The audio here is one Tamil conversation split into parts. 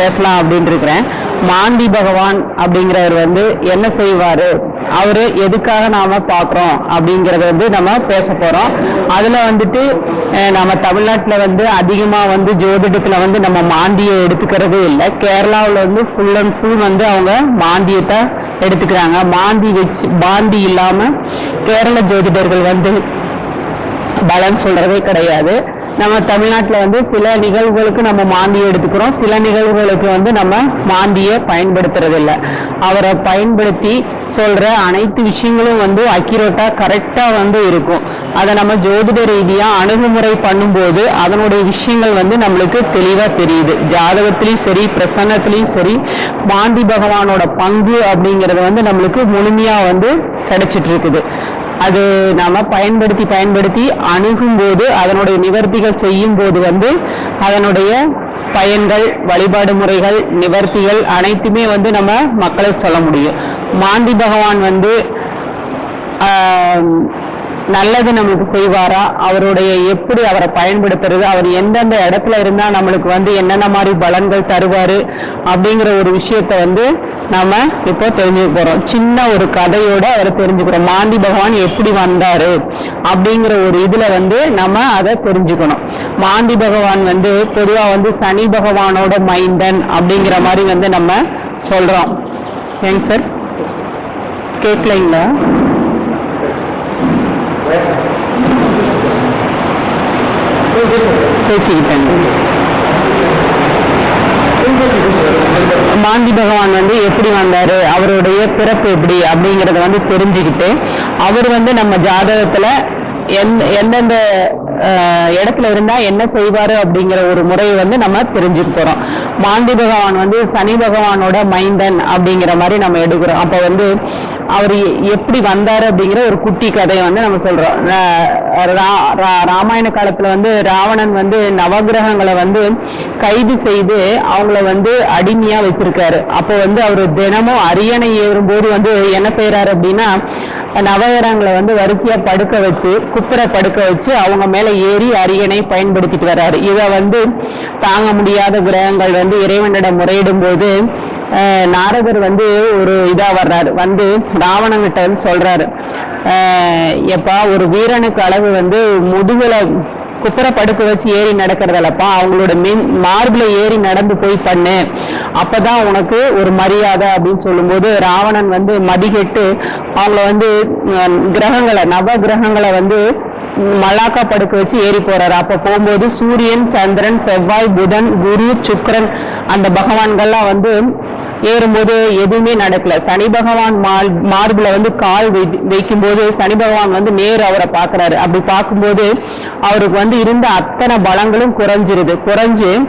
பேசலாம் அப்படின்னு இருக்கிறேன். மாந்தி பகவான் அப்படிங்கிறவர் வந்து என்ன செய்வாரு? அவரு எதுக்காக நாம பார்க்குறோம் அப்படிங்கறத வந்து நம்ம பேச போறோம். அதுல வந்துட்டு நம்ம தமிழ்நாட்டுல வந்து அதிகமா வந்து ஜோதிடத்துல வந்து நம்ம மாந்தியை எடுத்துக்கிறதே இல்லை. கேரளாவில் வந்து ஃபுல் அண்ட் ஃபுல் வந்து அவங்க மாண்டியத்தை எடுத்துக்கிறாங்க. மாந்தி வச்சு பாந்தி இல்லாம கேரள ஜோதிடர்கள் வந்து பலன் சொல்றதே கிடையாது. நம்ம தமிழ்நாட்டில் வந்து சில நிகழ்வுகளுக்கு நம்ம மாந்தியை எடுத்துக்கிறோம். சில நிகழ்வுகளுக்கு வந்து நம்ம மாந்தியை பயன்படுத்துறதில்ல. அவரை பயன்படுத்தி சொல்ற அனைத்து விஷயங்களும் வந்து அக்யூரேட்டா கரெக்டா வந்து இருக்கும். அதை நம்ம ஜோதிட ரீதியா அணுகுமுறை பண்ணும்போது அதனுடைய விஷயங்கள் வந்து நம்மளுக்கு தெளிவா தெரியுது. ஜாதகத்திலையும் சரி பிரசன்னத்திலையும் சரி மாந்தி பகவானோட பங்கு அப்படிங்கிறது வந்து நம்மளுக்கு முழுமையா வந்து கிடைச்சிட்டு இருக்குது. அது நாம பயன்படுத்தி பயன்படுத்தி அணுகும்போது அதனுடைய நிவர்த்திகள் செய்யும் போது வந்து அதனுடைய பயன்கள் வழிபாடு முறைகள் நிவர்த்திகள் அனைத்துமே வந்து நம்ம மக்களை சொல்ல முடியும். மாந்தி பகவான் வந்து நல்லது நம்மளுக்கு செய்வாரா? அவருடைய எப்படி அவரை பயன்படுத்துறது? அவர் எந்தெந்த இடத்துல இருந்தா நம்மளுக்கு வந்து என்னென்ன மாதிரி பலன்கள் தருவாரு? அப்படிங்கிற ஒரு விஷயத்த வந்து நாம இப்போ தெரிஞ்சுக்க போறோம். சின்ன ஒரு கதையோட அவரை தெரிஞ்சுக்கிறோம். மாந்தி பகவான் எப்படி வந்தாரு அப்படிங்கிற ஒரு இதுல வந்து நம்ம அதை தெரிஞ்சுக்கணும். மாந்தி பகவான் வந்து பொதுவா வந்து சனி பகவானோட மைந்தன் அப்படிங்கிற மாதிரி வந்து நம்ம சொல்றோம். ஏங்க சார்? கேட்கலைங்களா பேசிக்கிட்டேன். மாந்தி பகவான் வந்து எப்படி வந்தாரு? அவருடைய பிறப்பு எப்படி? அப்படிங்கறத வந்து தெரிஞ்சுக்கிட்டு அவர் வந்து நம்ம ஜாதகத்துல எந்த எந்தெந்த இடத்துல இருந்தா என்ன செய்வாரு அப்படிங்கிற ஒரு முறையை வந்து நம்ம தெரிஞ்சுக்க போறோம். மாந்தி பகவான் வந்து சனி பகவானோட மைந்தன் அப்படிங்கிற மாதிரி நம்ம எடுக்கிறோம். அப்ப வந்து அவர் எப்படி வந்தார் அப்படிங்கிற ஒரு குட்டி கதையை வந்து நம்ம சொல்றோம். ராமாயண காலத்துல வந்து ராவணன் வந்து நவகிரகங்களை வந்து கைது செய்து அவங்கள வந்து அடிமையா வச்சிருக்காரு. அப்போ வந்து அவர் தினமும் அரியணை ஏறும்போது வந்து என்ன செய்யறாரு அப்படின்னா நவகிரகங்களை வந்து வரிசையா படுக்க வச்சு குப்புற படுக்க வச்சு அவங்க மேல ஏறி அரியணை பயன்படுத்திட்டு வர்றாரு இதை வந்து தாங்க முடியாத கிரகங்கள் வந்து இறைவனிடம் முறையிடும் போது நாரதர் வந்து ஒரு இதா வர்றாரு. வந்து ராவணங்கிட்ட சொல்றாரு. எப்பா ஒரு வீரனுக்கு அளவு வந்து முதுகுல குப்புற படுக்க வச்சு ஏறி நடக்கிறதல்லப்பா அவங்களோட மின் மார்பில் ஏறி நடந்து போய் பண்ணு. அப்பதான் உனக்கு ஒரு மரியாதை அப்படின்னு சொல்லும்போது ராவணன் வந்து மதிகெட்டு அவங்கள வந்து கிரகங்களை நவ கிரகங்களை வந்து மல்லாக்கா படுக்க வச்சு ஏறி போறாரு. அப்ப போகும்போது சூரியன் சந்திரன் செவ்வாய் புதன் குரு சுக்கரன் அந்த பகவான்கள்லாம் வந்து ஏறும்போது எதுவுமே நடக்கல. சனி பகவான் மால் மார்பில் வந்து கால் வை- வைக்கும்போது சனி பகவான் வந்து நேர் அவரை பார்க்கறாரு. அப்படி பார்க்கும்போது அவருக்கு வந்து இருந்த அத்தனை பலங்களும் குறைஞ்சிருது. குறைஞ்சு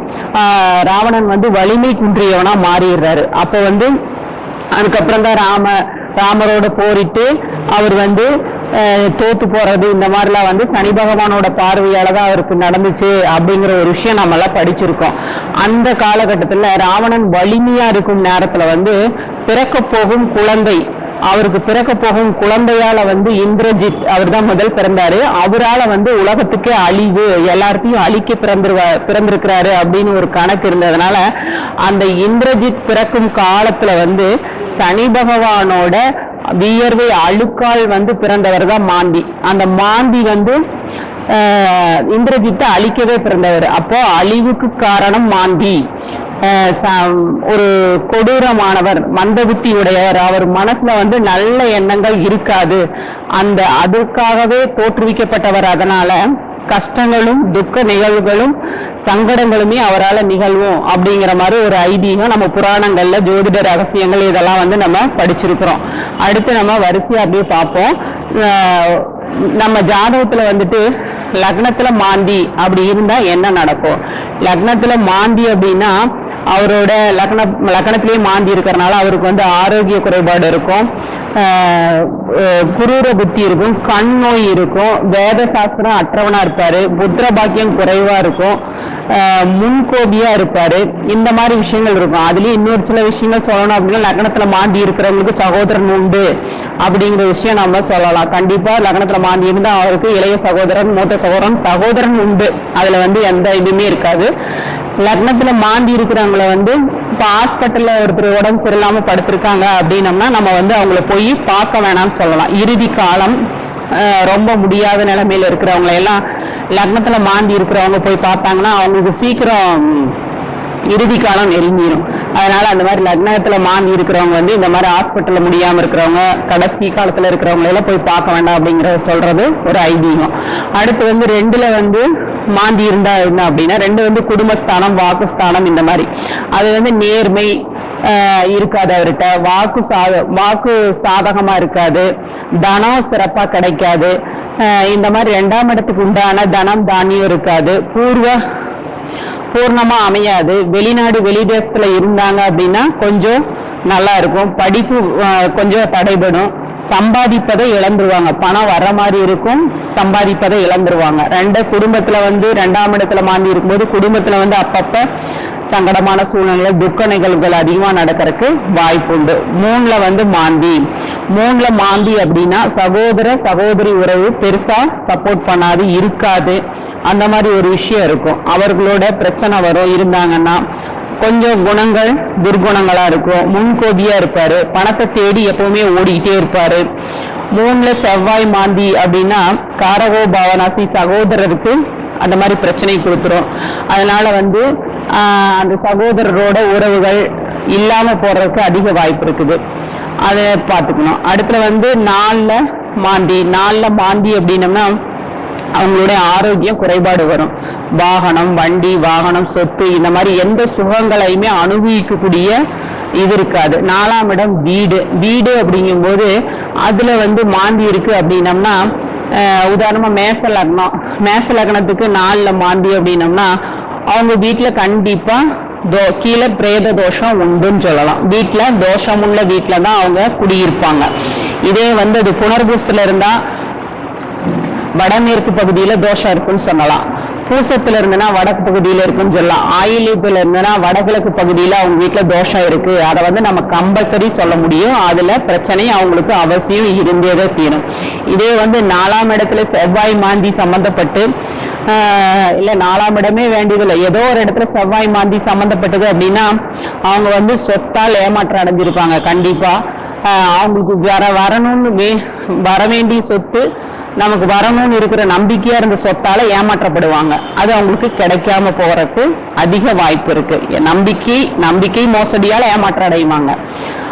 ராவணன் வந்து வலிமை குன்றியவனா மாறிடுறாரு. அப்போ வந்து அதுக்கப்புறம் தான் ராம ராமரோட போரிட்டு அவர் வந்து தோத்து போறது இந்த மாதிரிலாம் வந்து சனி பகவானோட பார்வையால தான் அவருக்கு நடந்துச்சு அப்படிங்கிற ஒரு விஷயம் நம்ம எல்லாம் படிச்சிருக்கோம். அந்த காலகட்டத்துல ராவணன் வலிமையா இருக்கும் நேரத்துல வந்து பிறக்க போகும் குழந்தை அவருக்கு பிறக்க போகும் குழந்தையால வந்து இந்திரஜித் அவர் தான் முதல் பிறந்தாரு. அவரால வந்து உலகத்துக்கே அழிவு எல்லாத்தையும் அழிக்க பிறந்திருவா பிறந்திருக்கிறாரு அப்படின்னு ஒரு கணக்கு இருந்ததுனால அந்த இந்திரஜித் பிறக்கும் காலத்துல வந்து சனி பகவானோட வியர்வை அழுக்கால் வந்து பிறந்தவர் தான் மாந்தி அந்த மாந்தி வந்து இந்திரஜித்தை அழிக்கவே பிறந்தவர். அப்போ அழிவுக்கு காரணம் மாந்தி ச- ஒரு கொடூரமானவர் மந்தபுத்தி அவர் மனசுல வந்து நல்ல எண்ணங்கள் இருக்காது. அந்த அதற்காகவே தோற்றுவிக்கப்பட்டவர். அதனால கஷ்டங்களும் துக்க நிகழ்வுகளும் சங்கடங்களுமே அவரால் நிகழ்வும் அப்படிங்கிற மாதிரி ஒரு ஐதீகம் நம்ம புராணங்களில் ஜோதிட ரகசியங்கள் இதெல்லாம் வந்து நம்ம படிச்சிருக்கிறோம். அடுத்து நம்ம வரிசையாக அப்படியே பார்ப்போம். நம்ம ஜாதகத்தில் வந்துட்டு லக்னத்தில் மாந்தி அப்படி இருந்தால் என்ன நடக்கும்? லக்னத்தில் மாந்தி அப்படின்னா அவரோட லக்ன லக்னத்திலேயே மாந்தி இருக்கிறனால அவருக்கு வந்து ஆரோக்கிய குறைபாடு இருக்கும். குரூர புத்தி இருக்கும் கண் நோய் இருக்கும் வேத சாஸ்திரம் அற்றவனா இருப்பாரு புத்திர பாக்கியம் குறைவா இருக்கும் முன்கோபியா இருப்பாரு. இந்த மாதிரி விஷயங்கள் இருக்கும். அதுலயும் இன்னொரு சில விஷயங்கள் சொல்லணும் அப்படின்னா லக்னத்துல மாந்தி இருக்கிறவங்களுக்கு சகோதரன் உண்டு அப்படிங்கிற விஷயம் நம்ம சொல்லலாம். கண்டிப்பா லக்னத்துல மாந்தி இருந்தா அவருக்கு இளைய சகோதரன் மூத்த சகோதரன் சகோதரன் உண்டு. அதுல வந்து எந்த இதுவுமே இருக்காது. லக்னத்துல மாந்தி இருக்கிறவங்கள வந்து இப்போ ஹாஸ்பிட்டலில் ஒருத்தர் உடம்பு சரியில்லாம படுத்திருக்காங்க அப்படின்னம்னா நம்ம வந்து அவங்கள போய் பார்க்க வேணாம்னு சொல்லலாம். இறுதி காலம் ரொம்ப முடியாத நிலைமையில இருக்கிறவங்களை எல்லாம் லக்னத்துல மாந்தி இருக்கிறவங்க போய் பார்த்தாங்கன்னா அவங்களுக்கு சீக்கிரம் இறுதி காலம் நெருங்கிடும் அதனால அந்த மாதிரி லக்னத்துல மாந்தி இருக்கிறவங்க வந்து இந்த மாதிரி ஹாஸ்பிட்டல்ல முடியாம இருக்கிறவங்க கடைசி காலத்துல இருக்கிறவங்க எல்லாம் போய் பார்க்க வேண்டாம் அப்படிங்கறத சொல்றது ஒரு ஐதீகம். அடுத்து வந்து ரெண்டுல வந்து மாந்தி இருந்தா என்ன அப்படின்னா ரெண்டு வந்து குடும்பஸ்தானம் வாக்குஸ்தானம் இந்த மாதிரி. அது வந்து நேர்மை இருக்காது அவர்கிட்ட. வாக்கு சாத வாக்கு சாதகமா இருக்காது. தனம் சிறப்பா கிடைக்காது. இந்த மாதிரி ரெண்டாம் இடத்துக்கு உண்டான தனம் தானியம் இருக்காது. பூர்வ பூர்ணமா அமையாது. வெளிநாடு வெளிதேசத்துல இருந்தாங்க அப்படின்னா கொஞ்சம் நல்லா இருக்கும். படிப்பு கொஞ்சம் தடைபடும். சம்பாதிப்பதை இழந்துருவாங்க. பணம் வர மாதிரி இருக்கும் சம்பாதிப்பதை இழந்துருவாங்க. ரெண்டு குடும்பத்துல வந்து ரெண்டாம் இடத்துல மாந்தி இருக்கும்போது குடும்பத்துல வந்து அப்பப்ப சங்கடமான சூழ்நிலை துக்க நிகழ்வுகள் அதிகமா நடக்கிறதுக்கு வாய்ப்பு உண்டு. மூணுல வந்து மாந்தி. மூணுல மாந்தி அப்படின்னா சகோதர சகோதரி உறவு பெருசா சப்போர்ட் பண்ணாது இருக்காது. அந்த மாதிரி ஒரு விஷயம் இருக்கும். அவர்களோட பிரச்சனை வரும். இருந்தாங்கன்னா கொஞ்சம் குணங்கள் துர்குணங்களா இருக்கும். முன்கோபியா இருப்பாரு. பணத்தை தேடி எப்பவுமே ஓடிக்கிட்டே இருப்பாரு. மூணுல செவ்வாய் மாந்தி அப்படின்னா காரகோ பாவனாசி சகோதரருக்கு அந்த மாதிரி பிரச்சனை கொடுத்துரும். அதனால வந்து அந்த சகோதரரோட உறவுகள் இல்லாம போறதுக்கு அதிக வாய்ப்பு இருக்குது. அதை பார்த்துக்கணும். அடுத்த வந்து நாலுல மாந்தி. நாலுல மாந்தி அப்படின்னம்னா அவங்களுடைய ஆரோக்கியம் குறைபாடு வரும். வாகனம் வண்டி வாகனம் சொத்து இந்த மாதிரி எந்த சுகங்களையுமே அனுபவிக்கக்கூடிய இது இருக்காது. நாலாம் இடம் வீடு. வீடு அப்படிங்கும்போது அதுல வந்து மாந்தி இருக்கு அப்படின்னம்னா உதாரணமா மேச லக்னம். மேச லக்னத்துக்கு நாலுல மாந்தி அப்படின்னம்னா அவங்க வீட்டுல கண்டிப்பா தோ கீழே பிரேத தோஷம் உண்டுன்னு சொல்லலாம். வீட்டுல தோஷமுள்ள வீட்டுல தான் அவங்க குடியிருப்பாங்க. இதே வந்து அது புனர்பூசத்துல இருந்தா வடமேற்கு பகுதியில தோஷம் இருக்குன்னு சொல்லலாம். பூசத்துல இருந்துன்னா வடக்கு பகுதியில இருக்குன்னு சொல்லலாம். ஆயிலிப்புல இருந்துன்னா வடகிழக்கு பகுதியில அவங்க வீட்டுல தோஷம் இருக்கு. அதை வந்து நம்ம கம்பல்சரி சொல்ல முடியும். அதுல பிரச்சனை அவங்களுக்கு அவசியம் இருந்தேதான் தீரும். இதே வந்து நாலாம் இடத்துல செவ்வாய் மாந்தி சம்பந்தப்பட்டு இல்லை இல்ல நாலாம் இடமே வேண்டியதில்லை. ஏதோ ஒரு இடத்துல செவ்வாய் மாந்தி சம்பந்தப்பட்டது அப்படின்னா அவங்க வந்து சொத்தால் ஏமாற்றம் அடைஞ்சிருப்பாங்க. கண்டிப்பா. அவங்களுக்கு வர வரணும்னு வே வர வேண்டிய சொத்து நமக்கு வரணும்னு இருக்கிற நம்பிக்கையா இருந்த சொத்தால ஏமாற்றப்படுவாங்க. அது அவங்களுக்கு கிடைக்காம போறதுக்கு அதிக வாய்ப்பு இருக்கு. நம்பிக்கை நம்பிக்கை மோசடியால ஏமாற்றம் அடைவாங்க.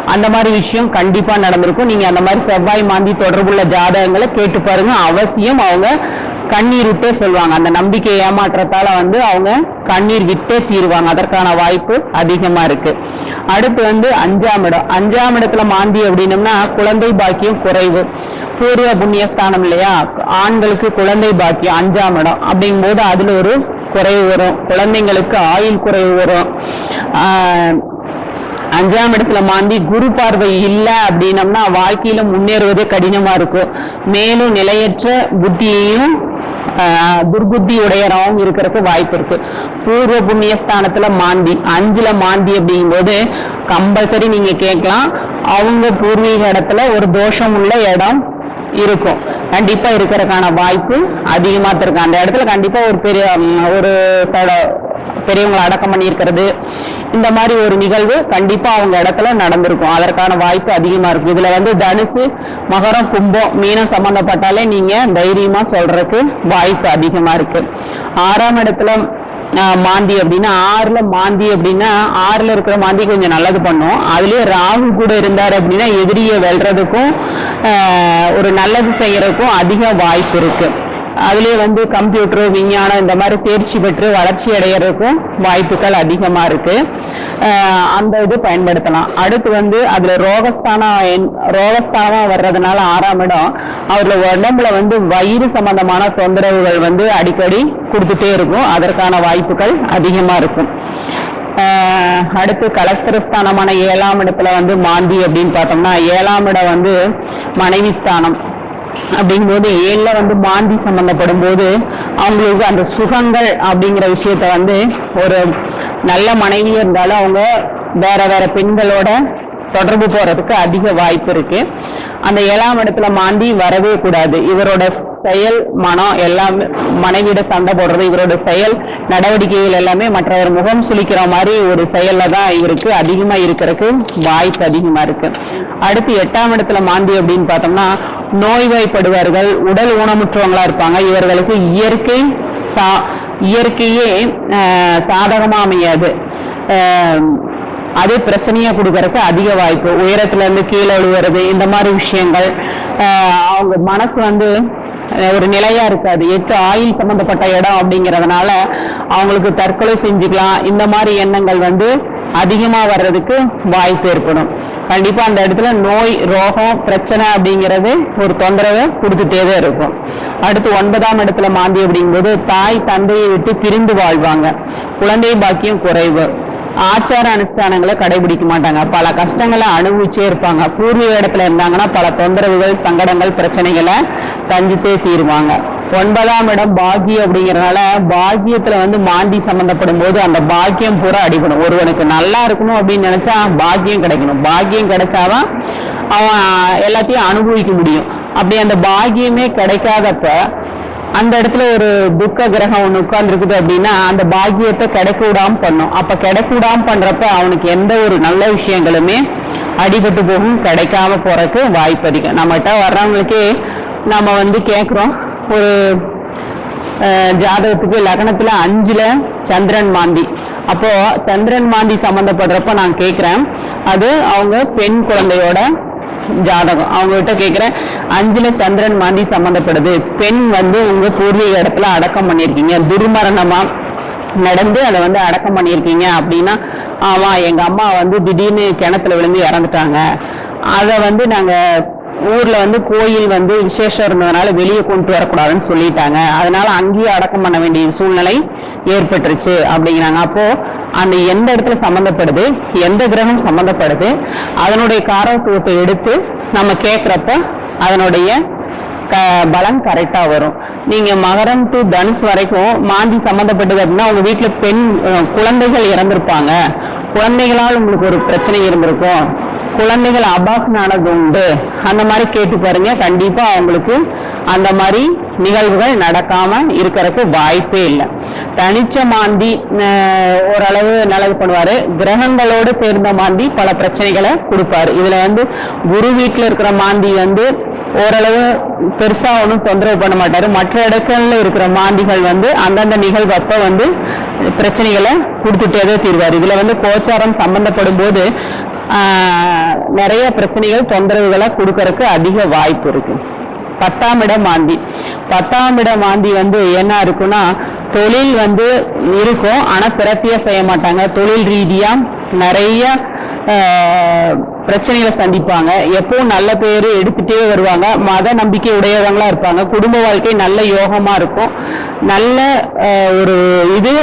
அந்த மாதிரி விஷயம் கண்டிப்பா நடந்திருக்கும். நீங்க அந்த மாதிரி செவ்வாய் மாந்தி தொடர்புள்ள ஜாதகங்களை கேட்டு பாருங்க. அவசியம் அவங்க கண்ணீர் விட்டே சொல்லுவாங்க. அந்த நம்பிக்கை ஏமாற்றத்தால வந்து அவங்க கண்ணீர் விட்டே தீருவாங்க. அதற்கான வாய்ப்பு அதிகமா இருக்கு. அடுத்து வந்து அஞ்சாம் இடம். அஞ்சாம் இடத்துல மாந்தி அப்படின்னம்னா குழந்தை பாக்கியம் குறைவு. பூர்வ புண்ணியஸ்தானம் இல்லையா? ஆண்களுக்கு குழந்தை பாக்கியம் அஞ்சாம் இடம். அப்படிங்கும்போது அதுல ஒரு குறைவு வரும். குழந்தைங்களுக்கு ஆயுள் குறைவு வரும். அஞ்சாம் இடத்துல மாந்தி குரு பார்வை இல்லை அப்படின்னம்னா வாழ்க்கையில முன்னேறுவதே கடினமா இருக்கும் மேலும் நிலையற்ற புத்தியையும் துர்புத்தி உடையறவும் இருக்கிறதுக்கு வாய்ப்பு இருக்கு. பூர்வ புண்ணிய ஸ்தானத்துல மாந்தி அஞ்சுல மாந்தி அப்படிங்கும் போது கம்பல்சரி நீங்க கேட்கலாம். அவங்க பூர்வீக இடத்துல ஒரு தோஷம் உள்ள இடம் இருக்கும். கண்டிப்பா இருக்கிறதுக்கான வாய்ப்பு அதிகமா இருக்கும். அந்த இடத்துல கண்டிப்பா ஒரு பெரிய ஒரு சட- பெரியவங்களை அடக்கம் பண்ணியிருக்கிறது. இந்த மாதிரி ஒரு நிகழ்வு கண்டிப்பா அவங்க இடத்துல நடந்திருக்கும். அதற்கான வாய்ப்பு அதிகமா இருக்கும். இதுல வந்து தனுசு மகரம் கும்பம் மீனம் சம்பந்தப்பட்டாலே நீங்க தைரியமா சொல்றதுக்கு வாய்ப்பு அதிகமா இருக்கு. ஆறாம் இடத்துல மாந்தி அப்படின்னா ஆறுல மாந்தி அப்படின்னா ஆறுல இருக்கிற மாந்தி கொஞ்சம் நல்லது பண்ணும். அதுலயே ராகு கூட இருந்தார் அப்படின்னா எதிரியை வெல்றதுக்கும் ஒரு நல்லது செய்யறதுக்கும் அதிக வாய்ப்பு இருக்கு. அதுலேயே வந்து கம்ப்யூட்டர் விஞ்ஞானம் இந்த மாதிரி தேர்ச்சி பெற்று வளர்ச்சி அடையறதுக்கும் வாய்ப்புகள் அதிகமாக இருக்கு. அந்த இது பயன்படுத்தலாம். அடுத்து வந்து அதுல ரோகஸ்தானம் என்- ரோகஸ்தானமா வர்றதுனால ஆறாம் இடம். அவர்ல உடம்புல வந்து வயிறு சம்பந்தமான தொந்தரவுகள் வந்து அடிக்கடி கொடுத்துட்டே இருக்கும். அதற்கான வாய்ப்புகள் அதிகமா இருக்கும். அடுத்து கலஸ்திரஸ்தானமான ஏழாம் இடத்துல வந்து மாந்தி அப்படின்னு பார்த்தோம்னா ஏழாம் இடம் வந்து மனைவி ஸ்தானம் அப்படிங்கும்போது ஏழுல வந்து மாந்தி சம்பந்தப்படும் போது அவங்களுக்கு அந்த சுகங்கள் அப்படிங்கிற விஷயத்த வந்து ஒரு நல்ல மனைவி இருந்தாலும் அவங்க வேற வேற பெண்களோட தொடர்பு போறதுக்கு அதிக வாய்ப்பு இருக்கு. அந்த ஏழாம் இடத்துல மாந்தி வரவே கூடாது. இவரோட செயல் மனம் எல்லாமே மனைவியோட சண்டை போடுறது இவரோட செயல் நடவடிக்கைகள் எல்லாமே மற்றவர் முகம் சுளிக்கிற மாதிரி ஒரு செயல்ல தான் இவருக்கு அதிகமா இருக்கிறதுக்கு வாய்ப்பு அதிகமா இருக்கு. அடுத்து எட்டாம் இடத்துல மாந்தி அப்படின்னு பார்த்தோம்னா நோய்வாய்ப்படுவார்கள் உடல் ஊனமுற்றவங்களா இருப்பாங்க. இவர்களுக்கு இயற்கை சா இயற்கையே சாதகமாக சாதகமா அமையாது. அது பிரச்சனையா கொடுக்கறதுக்கு அதிக வாய்ப்பு. உயரத்துல இருந்து கீழே விழுவுறது இந்த மாதிரி விஷயங்கள். அவங்க மனசு வந்து ஒரு நிலையா இருக்காது. எட்டு ஆயில் சம்பந்தப்பட்ட இடம் அப்படிங்கிறதுனால அவங்களுக்கு தற்கொலை செஞ்சுக்கலாம். இந்த மாதிரி எண்ணங்கள் வந்து அதிகமா வர்றதுக்கு வாய்ப்பு ஏற்படும். கண்டிப்பா அந்த இடத்துல நோய் ரோகம் பிரச்சனை அப்படிங்கிறது ஒரு தொந்தரவை கொடுத்துட்டே தான் இருக்கும். அடுத்து ஒன்பதாம் இடத்துல மாந்தி அப்படிங்கும்போது தாய் தந்தையை விட்டு பிரிந்து வாழ்வாங்க. குழந்தை பாக்கியம் குறைவு. ஆச்சார அனுஷ்டானங்களை கடைபிடிக்க மாட்டாங்க. பல கஷ்டங்களை அனுபவிச்சே இருப்பாங்க. பூர்வீக இடத்துல இருந்தாங்கன்னா பல தொந்தரவுகள் சங்கடங்கள் பிரச்சனைகளை தஞ்சித்தே தீருவாங்க. ஒன்பதாம் இடம் பாக்கியம் அப்படிங்கறதுனால பாக்கியத்துல வந்து மாந்தி சம்பந்தப்படும் போது அந்த பாக்கியம் பூரா அடிக்கணும். ஒருவனுக்கு நல்லா இருக்கணும் அப்படின்னு நினைச்சா பாக்கியம் கிடைக்கணும். பாக்கியம் கிடைச்சாதான் அவன் எல்லாத்தையும் அனுபவிக்க முடியும். அப்படி அந்த பாக்கியமே கிடைக்காதப்ப அந்த இடத்துல ஒரு துக்க கிரகம் ஒண்ணு உட்கார்ந்து இருக்குது அப்படின்னா அந்த பாக்கியத்தை கிடைக்க விடாம பண்ணும். அப்ப கிடைக்க விடாம பண்றப்ப அவனுக்கு எந்த ஒரு நல்ல விஷயங்களுமே அடிபட்டு போகும் கிடைக்காம போறதுக்கு வாய்ப்பு அதிகம். நம்மகிட்ட வர்றவங்களுக்கே நம்ம வந்து கேட்குறோம் ஒரு ஜாதகத்துக்கு லக்னத்துல அஞ்சுல சந்திரன் மாந்தி. அப்போ சந்திரன் மாந்தி சம்பந்தப்படுறப்ப நான் கேக்குறேன். அது அவங்க பெண் குழந்தையோட ஜாதகம். அவங்க கிட்ட கேக்குறேன் அஞ்சுல சந்திரன் மாந்தி சம்பந்தப்படுது. பெண் வந்து உங்க பூர்வீக இடத்துல அடக்கம் பண்ணிருக்கீங்க. துர்மரணமா நடந்து அதை வந்து அடக்கம் பண்ணியிருக்கீங்க அப்படின்னா ஆமா எங்க அம்மா வந்து திடீர்னு கிணத்துல விழுந்து இறந்துட்டாங்க. அதை வந்து நாங்க ஊர்ல வந்து கோயில் வந்து விசேஷம் இருந்ததுனால வெளியே கொண்டு வரக்கூடாதுன்னு சொல்லிட்டாங்க. அதனால அங்கேயே அடக்கம் பண்ண வேண்டிய சூழ்நிலை ஏற்பட்டுருச்சு அப்படிங்கிறாங்க. அப்போ அந்த எந்த இடத்துல சம்பந்தப்படுது எந்த கிரகம் சம்பந்தப்படுது அதனுடைய காரத்துவத்தை எடுத்து நம்ம கேட்குறப்ப அதனுடைய க பலன் கரெக்டா வரும். நீங்க மகரம் டு தனுஷ் வரைக்கும் மாந்தி சம்பந்தப்பட்டது அப்படின்னா உங்க வீட்டுல பெண் குழந்தைகள் இறந்திருப்பாங்க. குழந்தைகளால் உங்களுக்கு ஒரு பிரச்சனை இருந்திருக்கும். குழந்தைகள் அபாசனானது உண்டு அந்த மாதிரி கேட்டு பாருங்க. கண்டிப்பா அவங்களுக்கு அந்த மாதிரி நிகழ்வுகள் நடக்காம இருக்கிறதுக்கு வாய்ப்பே இல்லை. தனிச்ச மாந்தி ஓரளவு நல்லது பண்ணுவாரு. கிரகங்களோடு சேர்ந்த மாந்தி பல பிரச்சனைகளை கொடுப்பாரு. இதுல வந்து குரு வீட்டில் இருக்கிற மாந்தி வந்து ஓரளவு பெருசா ஒன்றும் தொந்தரவு பண்ண மாட்டாரு. மற்ற இடங்கள்ல இருக்கிற மாந்திகள் வந்து அந்தந்த நிகழ்வப்ப வந்து பிரச்சனைகளை கொடுத்துட்டே தான் தீர்வார். இதுல வந்து கோச்சாரம் சம்பந்தப்படும் போது நிறைய பிரச்சனைகள் தொந்தரவுகளை கொடுக்கறதுக்கு அதிக வாய்ப்பு இருக்கு. பத்தாம் இடம் மாந்தி பத்தாம் இடம் மாந்தி வந்து என்ன இருக்குன்னா தொழில் வந்து இருக்கும் ஆனால் சிறப்பியாக செய்ய மாட்டாங்க. தொழில் ரீதியாக நிறைய பிரச்சனைகளை சந்திப்பாங்க. எப்பவும் நல்ல பேர் எடுத்துட்டே வருவாங்க. மத நம்பிக்கை உடையவங்களா இருப்பாங்க. குடும்ப வாழ்க்கை நல்ல யோகமா இருக்கும். நல்ல ஒரு இது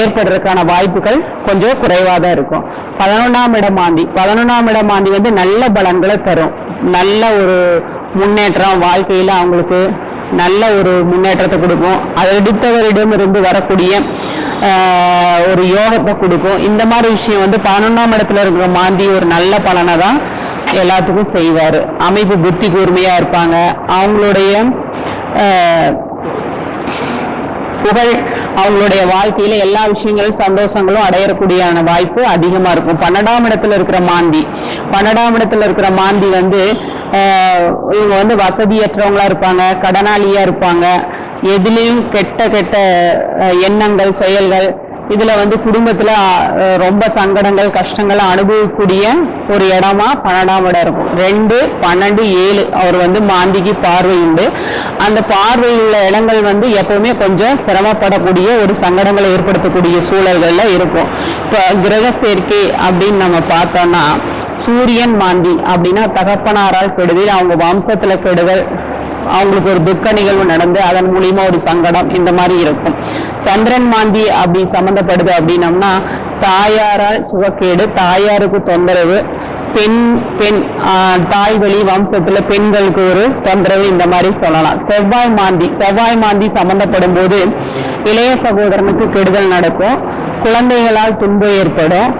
ஏற்படுறதுக்கான வாய்ப்புகள் கொஞ்சம் குறைவாக தான் இருக்கும். பதினொன்றாம் இடம் மாந்தி பதினொன்றாம் இடம் மாந்தி வந்து நல்ல பலன்களை தரும். நல்ல ஒரு முன்னேற்றம் வாழ்க்கையில் அவங்களுக்கு நல்ல ஒரு முன்னேற்றத்தை கொடுக்கும். அதை எடுத்தவரிடம் இருந்து வரக்கூடிய ஒரு யோகத்தை கொடுக்கும். இந்த மாதிரி விஷயம் வந்து பதினொன்றாம் இடத்துல இருக்கிற மாந்தி ஒரு நல்ல பலனை தான் எல்லாத்துக்கும் செய்வார். அமைப்பு புத்தி கூர்மையாக இருப்பாங்க. அவங்களுடைய புகழ் அவங்களுடைய வாழ்க்கையில எல்லா விஷயங்களும் சந்தோஷங்களும் அடையக்கூடியான வாய்ப்பு அதிகமா இருக்கும். பன்னெண்டாம் இடத்துல இருக்கிற மாந்தி. பன்னெண்டாம் இடத்துல இருக்கிற மாந்தி வந்து இவங்க வந்து வசதியற்றவங்களா இருப்பாங்க கடனாளியா இருப்பாங்க. எதுலேயும் கெட்ட கெட்ட எண்ணங்கள் செயல்கள் இதுல வந்து குடும்பத்துல ரொம்ப சங்கடங்கள் கஷ்டங்கள் அனுபவிக்கக்கூடிய ஒரு இடமா பன்னெண்டாம் இடம் இருக்கும். ரெண்டு பன்னெண்டு ஏழு அவர் வந்து மாந்திக்கு பார்வை உண்டு. அந்த பார்வையில் உள்ள இடங்கள் வந்து எப்பவுமே கொஞ்சம் சிரமப்படக்கூடிய ஒரு சங்கடங்களை ஏற்படுத்தக்கூடிய சூழல்கள்ல இருக்கும். இப்ப கிரக சேர்க்கை அப்படின்னு நம்ம பார்த்தோம்னா சூரியன் மாந்தி அப்படின்னா தகப்பனாரால் கெடுதல் அவங்க வம்சத்துல கெடுதல் அவங்களுக்கு ஒரு துக்க நிகழ்வு நடந்து அதன் மூலியமா ஒரு சங்கடம் இந்த மாதிரி இருக்கும். சந்திரன் மாந்தி அப்படி சம்பந்தப்படுது அப்படின்னம்னா தாயாரால் சுகக்கேடு தாயாருக்கு தொந்தரவு பெண் பெண் தாய் வழி வம்சத்துல பெண்களுக்கு ஒரு தொந்தரவு இந்த மாதிரி சொல்லலாம். செவ்வாய் மாந்தி செவ்வாய் மாந்தி சம்பந்தப்படும் போது இளைய சகோதரனுக்கு கெடுதல் நடக்கும். குழந்தைகளால் துன்பம் ஏற்படும்.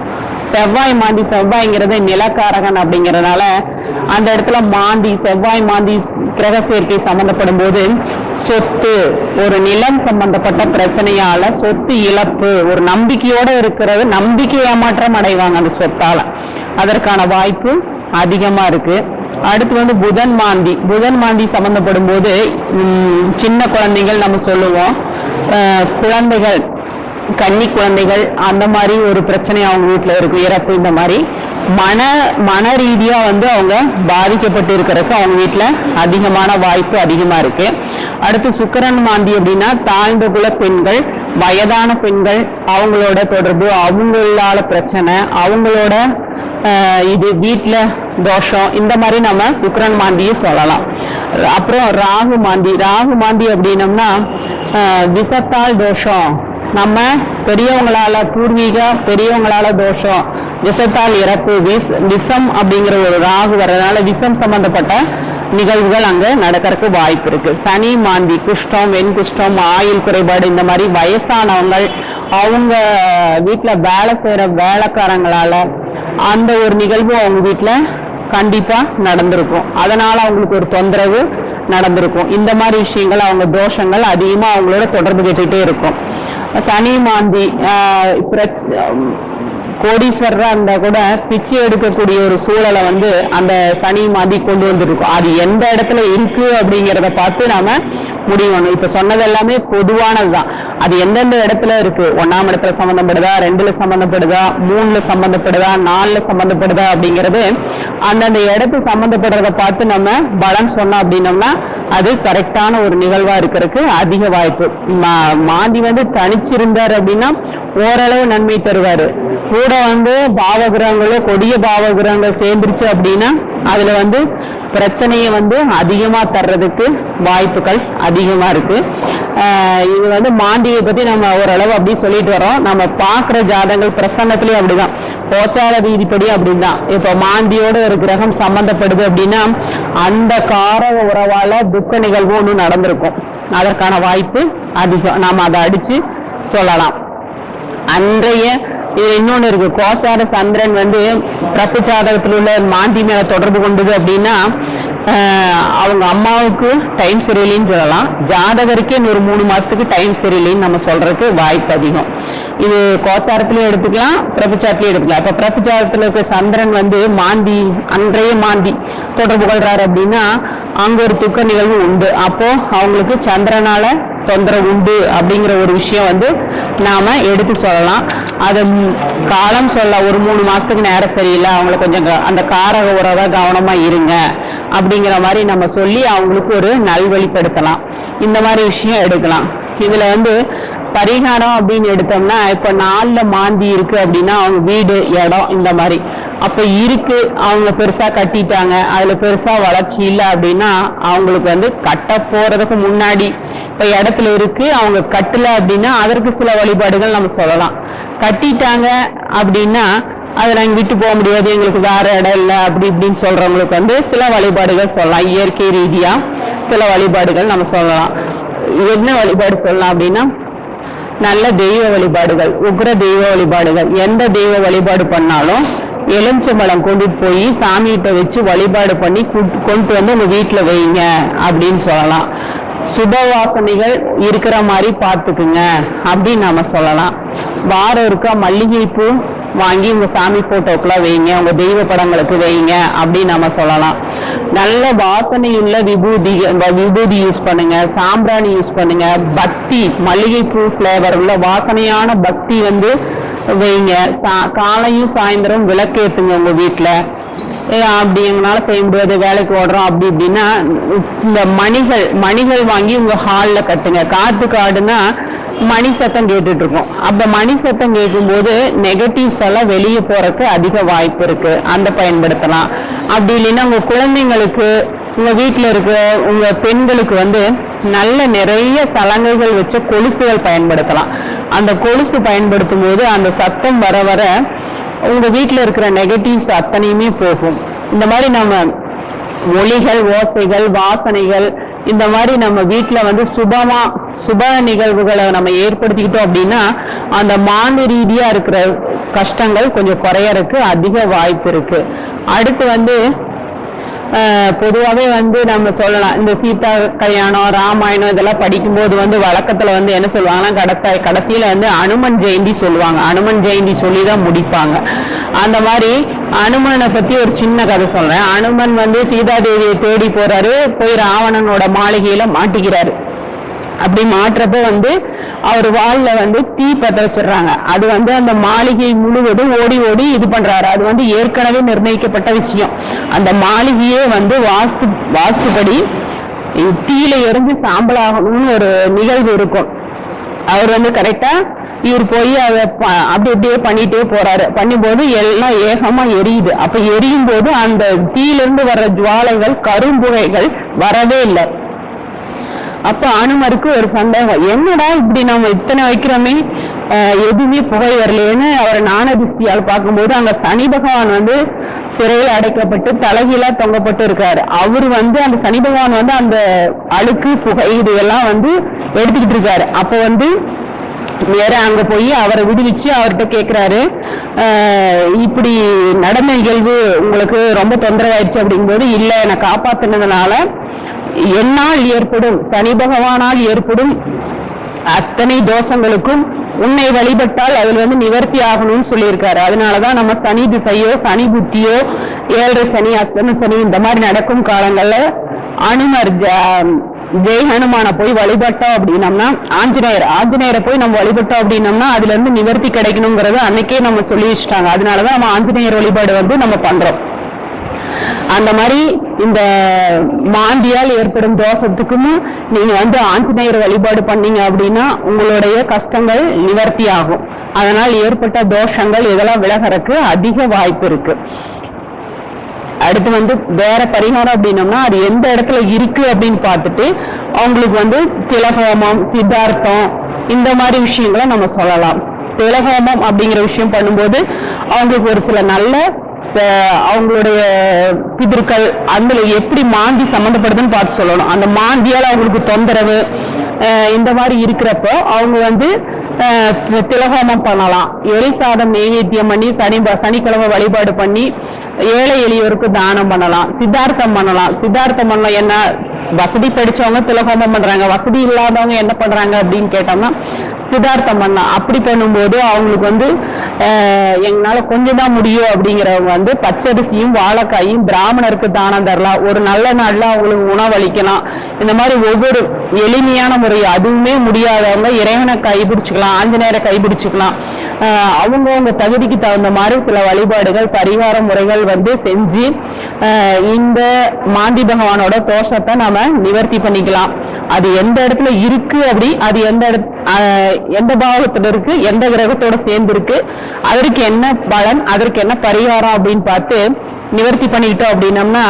செவ்வாய் மாந்தி செவ்வாய்ங்கிறது நிலக்காரகன் அப்படிங்கறதுனால அந்த இடத்துல மாந்தி செவ்வாய் மாந்தி கிரக சேர்க்கை சம்பந்தப்படும் போது சொத்து ஒரு நிலம் சம்பந்தப்பட்ட பிரச்சனையால சொத்து இழப்பு ஒரு நம்பிக்கையோட இருக்கிறது நம்பிக்கை ஏமாற்றம் அடைவாங்க அந்த சொத்தால. அதற்கான வாய்ப்பு அதிகமா இருக்கு. அடுத்து வந்து புதன் மாந்தி. புதன் மாந்தி சம்பந்தப்படும் போது சின்ன குழந்தைகள் நம்ம சொல்லுவோம். குழந்தைகள் கன்னி குழந்தைகள் அந்த மாதிரி ஒரு பிரச்சனை அவங்க வீட்டில் இருக்கு. இறப்பு இந்த மாதிரி. மன மன ரீதியாக வந்து அவங்க பாதிக்கப்பட்டு இருக்கிறதுக்கு அவங்க வீட்டில் அதிகமான வாய்ப்பு அதிகமாக இருக்கு. அடுத்து சுக்கரன் மாந்தி அப்படின்னா தாழ்ந்த குல பெண்கள் வயதான பெண்கள் அவங்களோட தொடர்பு அவங்களால பிரச்சனை அவங்களோட இது வீட்டில் தோஷம் இந்த மாதிரி நம்ம சுக்கரன் மாந்தியை சொல்லலாம். அப்புறம் ராகு மாந்தி ராகு மாந்தி அப்படின்னம்னா விசத்தால் தோஷம். நம்ம பெரியவங்களால பூர்வீக பெரியவங்களால தோஷம். விஷத்தால் இறப்பு விஷ விஷம் அப்படிங்கிற ஒரு ராகு வர்றதுனால விஷம் சம்பந்தப்பட்ட நிகழ்வுகள் அங்கே நடக்கிறதுக்கு வாய்ப்பு இருக்கு. சனி மாந்தி குஷ்டம் வெண் குஷ்டம் ஆயுள் குறைபாடு இந்த மாதிரி வயசானவங்க அவங்க வீட்டில் வேலை செய்கிற வேலைக்காரங்களால அந்த ஒரு நிகழ்வு அவங்க வீட்டில் கண்டிப்பாக நடந்திருக்கும். அதனால அவங்களுக்கு ஒரு தொந்தரவு நடந்திருக்கும். இந்த மாதிரி விஷயங்கள் அவங்க தோஷங்கள் அதிகமாக அவங்களோட தொடர்பு கேட்டுகிட்டே இருக்கும். சனி மாந்தி பிரச்ச கோடீஸ்வரராக இருந்தால் இருந்தா கூட பிச்சை எடுக்கக்கூடிய ஒரு சூழலை வந்து அந்த சனி மாந்தி கொண்டு வந்துருக்கும். அது எந்த இடத்துல இருக்கு அப்படிங்கிறத பார்த்து நாம முடிவணும் இப்ப சொன்னது எல்லாமே பொதுவானதுதான். அது எந்தெந்த இடத்துல இருக்கு? ஒன்னாம் இடத்துல சம்பந்தப்படுதா? ரெண்டுல சம்பந்தப்படுதா? மூணுல சம்பந்தப்படுதா? நாலுல சம்பந்தப்படுதா அப்படிங்கிறது அந்தந்த இடத்து சம்பந்தப்படுறத பார்த்து நம்ம பலன் சொன்னோம் அப்படின்னோம்னா அது கரெக்டான ஒரு நிகழ்வா இருக்கிறதுக்கு அதிக வாய்ப்பு. மா- மாந்தி வந்து தனிச்சிருந்தார் அப்படின்னா ஓரளவு நன்மை தருவாரு. கூட வந்து பாவகிரகங்களோ கொடிய பாவகிரகங்கள் சேர்ந்துருச்சு அப்படின்னா அதுல வந்து பிரச்சனையை வந்து அதிகமாக தர்றதுக்கு வாய்ப்புகள் அதிகமாக இருக்கு. இது வந்து மாண்டியை பற்றி நம்ம ஓரளவு அப்படி சொல்லிட்டு வரோம். நம்ம பார்க்குற ஜாதகங்கள் பிரசன்னத்திலேயே அப்படிதான். கோச்சார ரீதிப்படி அப்படிதான். இப்போ மாண்டியோட ஒரு கிரகம் சம்பந்தப்படுது அப்படின்னா அந்த காரக உறவால துக்க நிகழ்வு ஒன்று நடந்திருக்கும். அதற்கான வாய்ப்பு அதிகம். நாம் அதை அடிச்சு சொல்லலாம். அன்றைய இது இன்னொன்னு இருக்கு. கோச்சார சந்திரன் வந்து பிரபு ஜாதகத்தில் உள்ள மாந்தி மேல தொடர்பு கொண்டது அப்படின்னா அவங்க அம்மாவுக்கு டைம் சரியில்லைன்னு சொல்லலாம். ஜாதகருக்கே இன்னொரு மூணு மாசத்துக்கு டைம் சரியில்லைன்னு நம்ம சொல்றதுக்கு வாய்ப்பு அதிகம். இது கோச்சாரத்திலயும் எடுத்துக்கலாம் பிரபுச்சாரத்திலயும் எடுத்துக்கலாம். இப்ப பிரபுச்சாரத்துல இருக்க சந்திரன் வந்து மாந்தி அன்றைய மாந்தி தொடர்பு கொள்றாரு அப்படின்னா அங்க ஒரு துக்க நிகழ்வு உண்டு. அப்போ அவங்களுக்கு சந்திரனால தொந்தரவு உண்டு அப்படிங்கிற ஒரு விஷயம் வந்து நாம எடுத்து சொல்லலாம். அது காலம் சொல்ல ஒரு மூணு மாசத்துக்கு நேரம் சரியில்லை. அவங்கள கொஞ்சம் க- அந்த காரக உறவை கவனமா இருங்க அப்படிங்கிற மாதிரி நம்ம சொல்லி அவங்களுக்கு ஒரு நல்வழிப்படுத்தலாம் இந்த மாதிரி விஷயம் எடுக்கலாம். இதுல வந்து பரிகாரம் அப்படின்னு எடுத்தோம்னா இப்ப நாலுல மாந்தி இருக்கு அப்படின்னா அவங்க வீடு இடம் இந்த மாதிரி. அப்ப இருக்கு அவங்க பெருசா கட்டிட்டாங்க அதுல பெருசா வளர்ச்சி இல்லை அப்படின்னா அவங்களுக்கு வந்து கட்ட போறதுக்கு முன்னாடி இடத்துல இருக்கு. அவங்க கட்டல அப்படின்னா அதற்கு சில வழிபாடுகள் நம்ம சொல்லலாம். கட்டிட்டாங்க அப்படின்னா அதை நாங்கள் விட்டு போக முடியாது. எங்களுக்கு வேற இடம் இல்லை அப்படி இப்படின்னு சொல்றவங்களுக்கு வந்து சில வழிபாடுகள் சொல்லலாம். இயற்கை ரீதியா சில வழிபாடுகள் நம்ம சொல்லலாம். என்ன வழிபாடு சொல்லலாம் அப்படின்னா நல்ல தெய்வ வழிபாடுகள் உக்ர தெய்வ வழிபாடுகள். எந்த தெய்வ வழிபாடு பண்ணாலும் எலுமிச்சம்பழம் கொண்டுட்டு போய் சாமிகிட்ட வச்சு வழிபாடு பண்ணி கூட்டு- கொண்டு வந்து உங்க வீட்டுல வைங்க அப்படின்னு சொல்லலாம். சுப வாசனைகள் இருக்கிற மாதிரி பார்த்துக்குங்க. அப்படின்னு நம்ம சொல்லலாம். வாரம் இருக்கா மல்லிகைப்பூ வாங்கி உங்க சாமி போட்டோக்கெல்லாம் வைங்க. உங்க தெய்வ படங்களுக்கு வைங்க. அப்படின்னு நம்ம சொல்லலாம். நல்ல வாசனையுள்ள விபூதி விபூதி யூஸ் பண்ணுங்க. சாம்பிராணி யூஸ் பண்ணுங்க. பக்தி மல்லிகைப்பூ ஃப்ளேவர் உள்ள வாசனையான பக்தி வந்து வைங்க. சா- காலையும் சாயந்தரம் விளக்கேற்றுங்க உங்க வீட்டுல அப்படி எங்களால செய்ய முடியாது வேலைக்கு ஓடுறோம் அப்படி இப்படின்னா இந்த மணிகள் மணிகள் வாங்கி உங்க ஹால்ல கட்டுங்க. காத்து காடுனா மணி சத்தம் கேட்டுட்டு இருக்கோம் அப்ப மணி சத்தம் கேட்கும்போது நெகட்டிவ்ஸ் எல்லாம் வெளியே போறதுக்கு அதிக வாய்ப்பு இருக்கு. அந்த பயன்படுத்தலாம். அப்படி இல்லைன்னா உங்க குழந்தைங்களுக்கு உங்க வீட்டுல இருக்க உங்க பெண்களுக்கு வந்து நல்ல நிறைய சலங்கைகள் வச்சு கொலுசுகள் பயன்படுத்தலாம். அந்த கொலுசு பயன்படுத்தும் போது அந்த சத்தம் வர வர உங்கள் வீட்டில் இருக்கிற நெகட்டிவ்ஸ் அத்தனையுமே போகும். இந்த மாதிரி நம்ம ஒளிகள் ஓசைகள் வாசனைகள் இந்த மாதிரி நம்ம வீட்டில் வந்து சுபமா சுப நிகழ்வுகளை நம்ம ஏற்படுத்திக்கிட்டோம் அப்படின்னா அந்த மாண்டு ரீதியாக இருக்கிற கஷ்டங்கள் கொஞ்சம் குறையறதுக்கு அதிக வாய்ப்பு இருக்கு. அடுத்து வந்து பொதுவாகவே வந்து நம்ம சொல்லலாம் இந்த சீதா கல்யாணம் ராமாயணம் இதெல்லாம் படிக்கும்போது வந்து வழக்கத்துல வந்து என்ன சொல்லுவாங்கன்னா கடத்த கடைசியில வந்து அனுமன் ஜெயந்தி சொல்லுவாங்க. அனுமன் ஜெயந்தி சொல்லி தான் முடிப்பாங்க. அந்த மாதிரி அனுமனை பத்தி ஒரு சின்ன கதை சொல்றேன். அனுமன் வந்து சீதாதேவியை தேடி போறாரு போய் ராவணனோட மாளிகையில மாட்டிக்கிறாரு அப்படி மாற்றப்ப வந்து அவர் வால்ல வந்து தீ பத்த வச்சிடுறாங்க. அது வந்து அந்த மாளிகை முழுவதும் ஓடி ஓடி இது பண்றாரு. அது வந்து ஏற்கனவே நிர்ணயிக்கப்பட்ட விஷயம். அந்த மாளிகையே வந்து வாஸ்து வாஸ்துபடி தீயில எரிஞ்சு சாம்பலாகணும்னு ஒரு நிகழ்வு இருக்கும். அவர் வந்து கரெக்டா இவர் போய் அதை அப்படி அப்படியே பண்ணிட்டே போறாரு. பண்ணும்போது எல்லாம் ஏகமா எரியுது. அப்ப எரியும் போது அந்த தீயிலிருந்து வர்ற ஜுவாலைகள் கரும்புகைகள் வரவே இல்லை. அப்ப அனுமருக்கு ஒரு சந்தேகம். என்னடா இப்படி நம்ம இத்தனை வைக்கிறோமே? எதுவுமே புகை வரலன்னு அவர் நாண திருஷ்டியால் பார்க்கும்போது அங்க சனி பகவான் வந்து சிறையில் அடைக்கப்பட்டு தலைகீழா தொங்கப்பட்டு இருக்காரு. அவர் வந்து அந்த சனி பகவான் வந்து அந்த அழுக்கு புகை இது எல்லாம் வந்து எடுத்துக்கிட்டு இருக்காரு. அப்ப வந்து நேரா அங்க போய் அவரை விடுவிச்சு அவர்கிட்ட கேக்குறாரு. இப்படி நடந்த நிகழ்வு உங்களுக்கு ரொம்ப தொந்தரவாயிருச்சு அப்படிங்கும்போது இல்ல என்னை காப்பாத்தினதுனால என்னால் ஏற்படும் சனி பகவானால் ஏற்படும் அத்தனை தோஷங்களுக்கும் உன்னை வழிபட்டால் அதில் வந்து நிவர்த்தி ஆகணும்னு சொல்லியிருக்காரு. அதனாலதான் நம்ம சனி திசையோ சனி புத்தியோ ஏழரை சனி அஸ்தம சனி இந்த மாதிரி நடக்கும் காலங்கள்ல அனுமர் ஜெய் ஹனுமான போய் வழிபட்டோம் அப்படின்னம்னா ஆஞ்சநேயர் ஆஞ்சநேயரை போய் நம்ம வழிபட்டோம் அப்படின்னம்னா அதுல இருந்து நிவர்த்தி கிடைக்கணுங்கிறது அன்னைக்கே நம்ம சொல்லி வச்சுட்டாங்க அதனாலதான் நம்ம ஆஞ்சநேயர் வழிபாடு வந்து நம்ம பண்றோம். அந்த மாதிரி இந்த மாந்தியால் ஏற்படும் தோஷத்துக்கும் நீங்க வந்து ஆஞ்சநேயர் வழிபாடு பண்ணீங்க அப்படின்னா உங்களுடைய கஷ்டங்கள் நிவர்த்தி ஆகும் அதனால் ஏற்பட்ட தோஷங்கள் இதெல்லாம் விலகறக்கு அதிக வாய்ப்பு இருக்கு. அடுத்து வந்து வேற பரிகாரம் அப்படின்னம்னா அது எந்த இடத்துல இருக்கு அப்படின்னு பார்த்துட்டு அவங்களுக்கு வந்து திலகோமம் சித்தார்த்தம் இந்த மாதிரி விஷயங்களை நம்ம சொல்லலாம். திலகோமம் அப்படிங்கிற விஷயம் பண்ணும்போது அவங்களுக்கு ஒரு சில நல்ல அவங்களுடைய பிதிர்கள் அதில் எப்படி மாந்தி சம்மந்தப்படுதுன்னு பார்த்து சொல்லணும். அந்த மாந்தியால் அவங்களுக்கு தொந்தரவு இந்த மாதிரி இருக்கிறப்போ அவங்க வந்து திலகோமம் பண்ணலாம். எலி சாதம் நெய்வேத்தியம் பண்ணி சனி சனிக்கிழமை வழிபாடு பண்ணி ஏழை எளியோருக்கு தானம் பண்ணலாம். சித்தார்த்தம் பண்ணலாம். சித்தார்த்தம் பண்ணலாம் என்ன வசதி படிச்சவங்க திலகோமம் பண்றாங்க. வசதி இல்லாதவங்க என்ன பண்றாங்க அப்படின்னு கேட்டோம்னா சிதார்த்தம் பண்ணா அப்படி பண்ணும்போது அவங்களுக்கு வந்து எங்களால கொஞ்சம் தான் முடியும் அப்படிங்கிறவங்க வந்து பச்சரிசியும் வாழைக்காயும் பிராமணருக்கு தானம் தரலாம். ஒரு நல்ல நாள்ல அவங்களுக்கு உணவளிக்கலாம். இந்த மாதிரி ஒவ்வொரு எளிமையான முறை அதுவுமே முடியாதவங்க இறைவனை கைபிடிச்சுக்கலாம் ஆஞ்சநேயரை கைபிடிச்சுக்கலாம் அவங்கவுங்க தகுதிக்கு தகுந்த மாதிரி சில வழிபாடுகள் பரிகார முறைகள் வந்து செஞ்சு இந்த மாந்தி பகவானோட தோஷத்தை நாம நிவர்த்தி பண்ணிக்கலாம். அது எந்த இடத்துல இருக்கு அப்படி அது எந்த இடத்- எந்த பாவத்துல இருக்கு எந்த கிரகத்தோட சேர்ந்து இருக்கு அதற்கு என்ன பலன் அதற்கு என்ன பரிகாரம் அப்படின்னு பார்த்து நிவர்த்தி பண்ணிக்கிட்டோம் அப்படின்னம்னா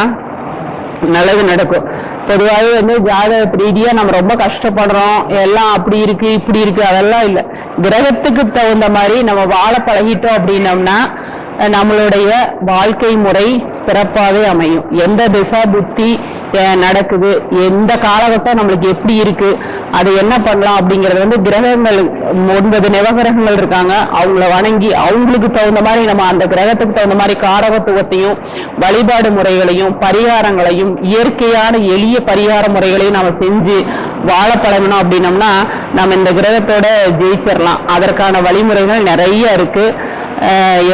நல்லது நடக்கும். பொதுவாகவே வந்து ஜாதக ரீதியா நம்ம ரொம்ப கஷ்டப்படுறோம். எல்லாம் அப்படி இருக்கு இப்படி இருக்கு அதெல்லாம் இல்லை. கிரகத்துக்கு தகுந்த மாதிரி நம்ம வாழ பழகிட்டோம் அப்படின்னம்னா நம்மளுடைய வாழ்க்கை முறை சிறப்பாகவே அமையும். எந்த திசா புத்தி நடக்குது. எந்த காலகட்டம் நம்மளுக்கு எப்படி இருக்கு? அது என்ன பண்ணலாம் அப்படிங்கறது வந்து கிரகங்கள் ஒன்பது நவகிரகங்கள் இருக்காங்க. அவங்கள வணங்கி அவங்களுக்கு தகுந்த மாதிரி நம்ம அந்த கிரகத்துக்கு தகுந்த மாதிரி காரகத்துவத்தையும் வழிபாடு முறைகளையும் பரிகாரங்களையும் இயற்கையான எளிய பரிகார முறைகளையும் நம்ம செஞ்சு வாழ பழகணும் அப்படின்னம்னா நம்ம இந்த கிரகத்தோட ஜெயிச்சிடலாம் அதற்கான வழிமுறைகள் நிறைய இருக்கு.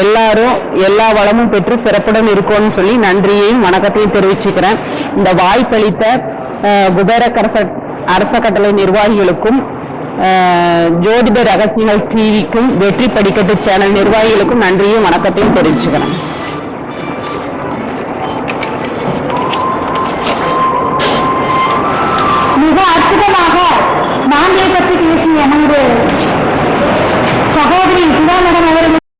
எல்லாரும் எல்லா வளமும் பெற்று சிறப்புடன் இருக்கும்னு சொல்லி நன்றியையும் வணக்கத்தையும் தெரிவிச்சுக்கிறேன். இந்த வாய்ப்பளித்த குபேரக்கரச அரச கட்டளை நிர்வாகிகளுக்கும் ஜோதிட ரகசியங்கள் டிவிக்கும் வெற்றி படிக்கட்டு சேனல் நிர்வாகிகளுக்கும் நன்றியும் வணக்கத்தையும் தெரிவிச்சுக்கிறேன். மிக அற்புதமாக மாந்தியை பற்றி பேசிய நமது சகோதரி சுதாநகன் அவர்கள்